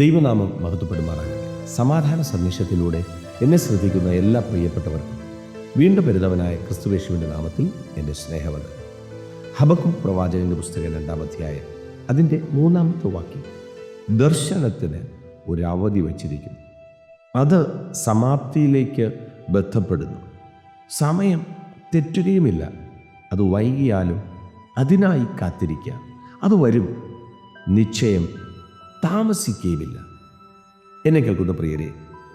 ദൈവനാമം മഹത്വപ്പെടുമാറാകട്ടെ. സമാധാന സന്ദേശത്തിലൂടെ എന്നെ ശ്രദ്ധിക്കുന്ന എല്ലാ പ്രിയപ്പെട്ടവർക്കും വീണ്ടും വരുന്നവനായ ക്രിസ്തുവേശുവിന്റെ നാമത്തിൽ എന്റെ സ്നേഹവന്ദനം. ഹബക്കും പ്രവാചകന്റെ പുസ്തകം രണ്ടാം അധ്യായം അതിന്റെ മൂന്നാമത്തെ വാക്യം. ദർശനത്തിന് ഒരു അവധി വച്ചിരിക്കുന്നു. അത് സമാപ്തിയിലേക്ക് ബന്ധപ്പെടുന്നു. സമയം തെറ്റുകയുമില്ല. അത് വൈകിയാലും അതിനായി കാത്തിരിക്കുക. അത് വരും. നിശ്ചയം താമസിക്കുകയുമില്ല എന്നെ കേൾക്കുന്ന പ്രിയരെ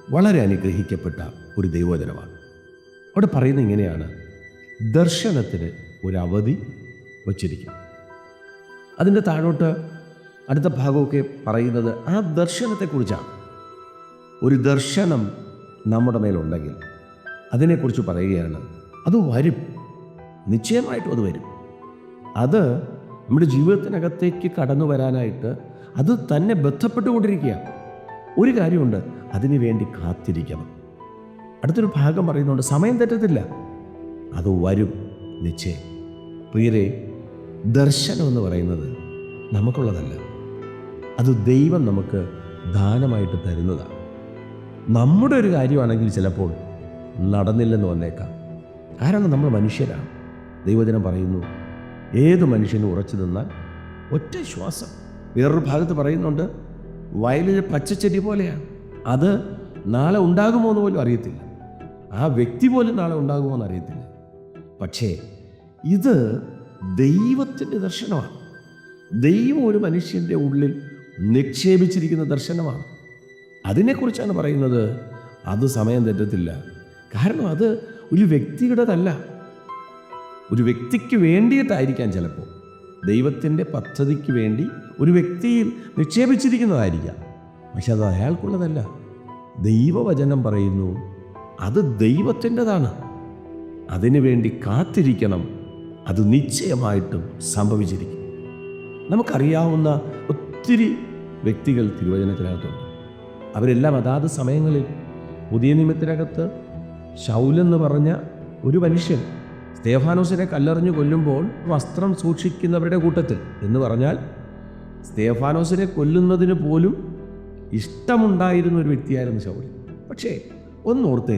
വളരെ അനുഗ്രഹിക്കപ്പെട്ട ഒരു ദൈവോചനമാണ് അവിടെ പറയുന്നത് ഇങ്ങനെയാണ്. ദർശനത്തിന് ഒരു അവധി വച്ചിരിക്കും അതിന്റെ താഴോട്ട് അടുത്ത ഭാഗമൊക്കെ പറയുന്നത് ആ ദർശനത്തെക്കുറിച്ചാണ്. ഒരു ദർശനം നമ്മുടെ മേലുണ്ടെങ്കിൽ അതിനെക്കുറിച്ച് പറയുകയാണ് അത് വരും. നിശ്ചയമായിട്ടും അത് വരും. അത് നമ്മുടെ ജീവിതത്തിനകത്തേക്ക് കടന്നു വരാനായിട്ട് അത് തന്നെ ബന്ധപ്പെട്ടുകൊണ്ടിരിക്കുക. ഒരു കാര്യമുണ്ട് അതിനു വേണ്ടി കാത്തിരിക്കണം. അടുത്തൊരു ഭാഗം പറയുന്നുണ്ട് സമയം തെറ്റത്തില്ല. അത് വരും നിശ്ചയം. പ്രിയരെ ദർശനം എന്ന് പറയുന്നത് നമുക്കുള്ളതല്ല. അത് ദൈവം നമുക്ക് ദാനമായിട്ട് തരുന്നതാണ്. നമ്മുടെ ഒരു കാര്യമാണെങ്കിൽ ചിലപ്പോൾ നടന്നില്ലെന്ന് വന്നേക്കാം. കാരണം നമ്മൾ മനുഷ്യരാണ്? ദൈവദിനം പറയുന്നു ഏത് മനുഷ്യനും ഉറച്ചു നിന്നാൽ ഒറ്റ ശ്വാസം വേറൊരു ഭാഗത്ത് പറയുന്നുണ്ട് വയലിലെ പച്ചച്ചെടി പോലെയാണ്. അത് നാളെ ഉണ്ടാകുമോ എന്ന് പോലും അറിയത്തില്ല. ആ വ്യക്തി പോലും നാളെ ഉണ്ടാകുമോ എന്ന് അറിയത്തില്ല. പക്ഷേ ഇത് ദൈവത്തിന്റെ ദർശനമാണ്. ദൈവം ഒരു മനുഷ്യന്റെ ഉള്ളിൽ നിക്ഷേപിച്ചിരിക്കുന്ന ദർശനമാണ്. അതിനെക്കുറിച്ചാണ് പറയുന്നത്. അത് സമയം തെറ്റത്തില്ല. കാരണം അത് ഒരു വ്യക്തിയുടേതല്ല. ഒരു വ്യക്തിക്ക് വേണ്ടിയിട്ടായിരിക്കാം ചിലപ്പോൾ. ദൈവത്തിന്റെ പദ്ധതിക്ക് വേണ്ടി ഒരു വ്യക്തിയിൽ നിക്ഷേപിച്ചിരിക്കുന്നതായിരിക്കാം. പക്ഷെ അത് അയാൾക്കുള്ളതല്ല. ദൈവവചനം പറയുന്നു അത് ദൈവത്തിന്റെതാണ്. അതിനു വേണ്ടി കാത്തിരിക്കണം. അത് നിശ്ചയമായിട്ടും സംഭവിച്ചിരിക്കും. നമുക്കറിയാവുന്ന ഒത്തിരി വ്യക്തികൾ തിരുവചനത്തിനകത്തുണ്ട്. അവരെല്ലാം അതാത് സമയങ്ങളിൽ പുതിയ നിയമത്തിനകത്ത് ശൗലെന്ന് പറഞ്ഞ ഒരു മനുഷ്യൻ സ്തേഫാനോസിനെ കല്ലെറിഞ്ഞു കൊല്ലുമ്പോൾ വസ്ത്രം സൂക്ഷിക്കുന്നവരുടെ കൂട്ടത്തിൽ എന്ന് പറഞ്ഞാൽ സ്തേഫാനോസിനെ കൊല്ലുന്നതിന് പോലും ഇഷ്ടമുണ്ടായിരുന്ന ഒരു വ്യക്തിയായിരുന്നു ശൗൽ പക്ഷേ ഒന്നോർത്തേ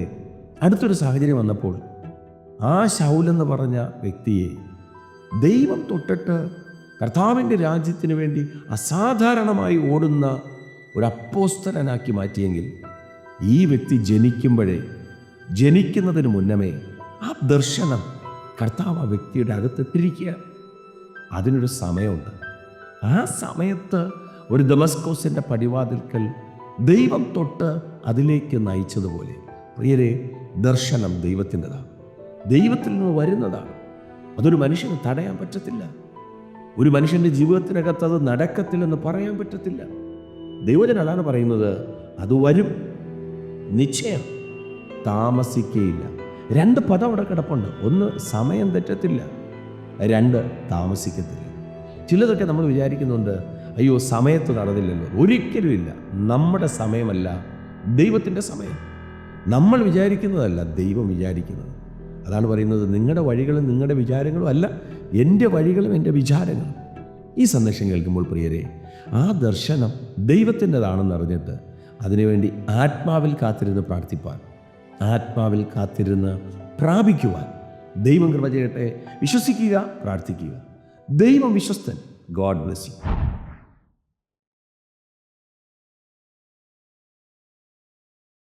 അടുത്തൊരു സാഹചര്യം വന്നപ്പോൾ ആ ശൗലെന്ന് പറഞ്ഞ വ്യക്തിയെ ദൈവം തൊട്ടിട്ട് കർത്താവിന്റെ രാജ്യത്തിന് വേണ്ടി അസാധാരണമായി ഓടുന്ന ഒരു അപ്പോസ്തലനാക്കി മാറ്റിയെങ്കിൽ ഈ വ്യക്തി ജനിക്കുമ്പോഴേ ജനിക്കുന്നതിന് മുന്നമേ ആ ദർശനം കർത്താവ് ആ വ്യക്തിയുടെ അകത്തിട്ടിരിക്കുക അതിനൊരു സമയമുണ്ട്. ആ സമയത്ത് ഒരു ദമസ്കോസിന്റെ പടിവാതിൽക്കൽ ദൈവം തൊട്ട് അതിലേക്ക് നയിച്ചതുപോലെ. പ്രിയരെ ദർശനം ദൈവത്തിന്റെതാണ്. ദൈവത്തിൽ നിന്ന് വരുന്നതാണ്. അതൊരു മനുഷ്യന് തടയാൻ പറ്റത്തില്ല. ഒരു മനുഷ്യന്റെ ജീവിതത്തിനകത്ത് അത് നടക്കത്തില്ലെന്ന് പറയാൻ പറ്റത്തില്ല. ദൈവജന അതാണ് പറയുന്നത് അത് വരും. നിശ്ചയം. താമസിക്കുകയില്ല. രണ്ട് പദം അവിടെ കിടപ്പുണ്ട്. ഒന്ന് സമയം തെറ്റത്തില്ല രണ്ട് താമസിക്കത്തില്ല. ചിലതൊക്കെ നമ്മൾ വിചാരിക്കുന്നുണ്ട് അയ്യോ സമയത്ത് നടന്നില്ലല്ലോ. ഒരിക്കലും ഇല്ല. നമ്മുടെ സമയമല്ല ദൈവത്തിന്റെ സമയം. നമ്മൾ വിചാരിക്കുന്നതല്ല ദൈവം വിചാരിക്കുന്നത്. അതാണ് പറയുന്നത് നിങ്ങളുടെ വഴികളും നിങ്ങളുടെ വിചാരങ്ങളും അല്ല എന്റെ വഴികളും എന്റെ വിചാരങ്ങളും. ഈ സന്ദേശം കേൾക്കുമ്പോൾ പ്രിയരെ ആ ദർശനം ദൈവത്തിന്റെതാണെന്ന് അറിഞ്ഞിട്ട് അതിനുവേണ്ടി ആത്മാവിൽ കാത്തിരുന്ന് പ്രാർത്ഥിപ്പാൻ ആത്മാവിൽ കാത്തിരുന്ന് പ്രാപിക്കുവാൻ ദൈവം കൃപ ചെയ്യട്ടെ. വിശ്വസിക്കുക പ്രാർത്ഥിക്കുക. ദൈവം വിശ്വസ്തൻ. God bless you